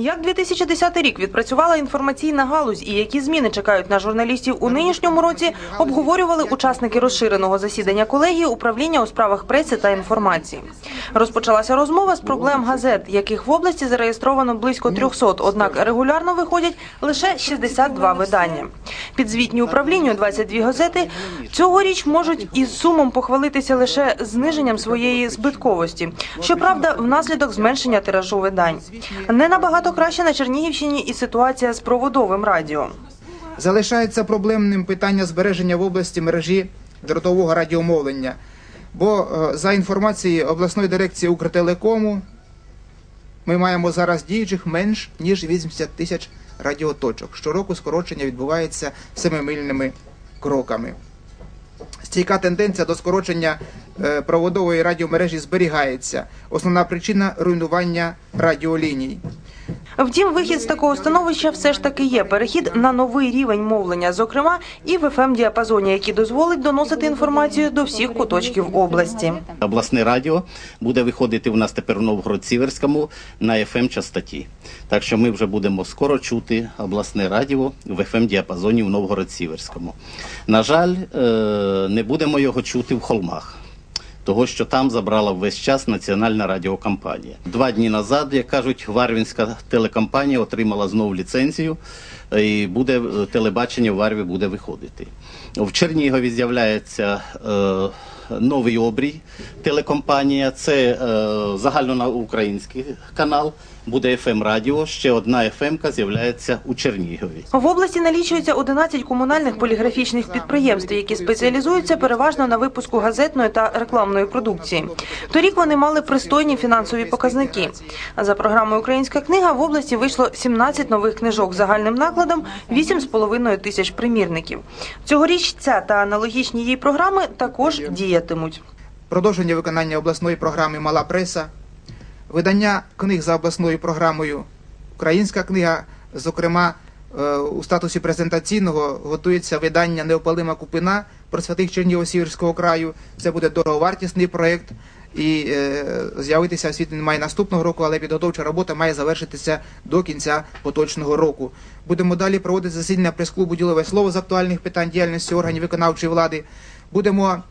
Як 2010 рік відпрацювала інформаційна галузь і які зміни чекають на журналістів у нинішньому році, обговорювали учасники розширеного засідання колегії управління у справах преси та інформації. Розпочалася розмова з проблем газет, яких в області зареєстровано близько 300, однак регулярно виходять лише 62 видання. Підзвітні управлінню 22 газети цьогоріч можуть із сумом похвалитися лише зниженням своєї збитковості. Щоправда, внаслідок зменшення тиражу видань. Не набагато краще на Чернігівщині і ситуація з проводовим радіо. Залишається проблемним питання збереження в області мережі дротового радіомовлення. Бо е, за інформацією обласної дирекції Укртелекому ми маємо зараз діючих менш ніж 80 тисяч радіоточок. Щороку скорочення відбувається семимильними кроками. Стійка тенденція до скорочення е, проводової радіомережі зберігається. Основна причина руйнування радіоліній. Втім, вихід з такого становища все ж таки є перехід на новий рівень мовлення, зокрема і в fm діапазоні, який дозволить доносити інформацію до всіх куточків області. Обласне радіо буде виходити у нас тепер в Новгород-Сіверському на fm частоті. Так що ми вже будемо скоро чути обласне радіо в fm діапазоні в Новгород-Сіверському. На жаль, е, не будемо його чути в холмах. Того, що там забрала весь час національна радіокомпанія. Два дні назад, як кажуть, Варвінська телекомпанія отримала знову ліцензію, е, і буде е, телебачення в Варві буде виходити. В Чернігові з'являється е, новий обрій телекомпанія. Це е, загальноукраїнський канал, буде fm радіо. Ще одна fm з'являється у Чернігові. В області налічується 11 комунальних поліграфічних підприємств, які спеціалізуються переважно на випуску газетної та рекламної продукції. Торік вони мали пристойні фінансові показники. За програмою Українська книга в області вийшло 17 нових книжок загальним накладом 8,5 тисяч примірників. Цьогоріч ця та аналогічні її програми також діятимуть. продовження виконання обласної програми Мала преса, видання книг за обласною програмою Українська книга, зокрема е, у статусі презентаційного готується видання Неопалима купина про святих Чернігова-Сіверського краю. Це буде дороговартісний проєкт. І е, з'явитися в світ він має наступного року, але підготовча робота має завершитися до кінця поточного року. Будемо далі проводити засідання прес-клубу Ділове слово з актуальних питань діяльності органів виконавчої влади. Будемо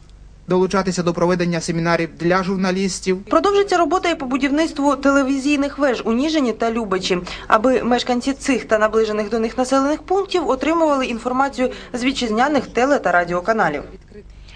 долучатися до проведення семінарів для журналістів. Продовжиться робота і по будівництву телевізійних веж у Ніжині та Любичі, аби мешканці цих та наближених до них населених пунктів отримували інформацію з вітчизняних теле та радіоканалів.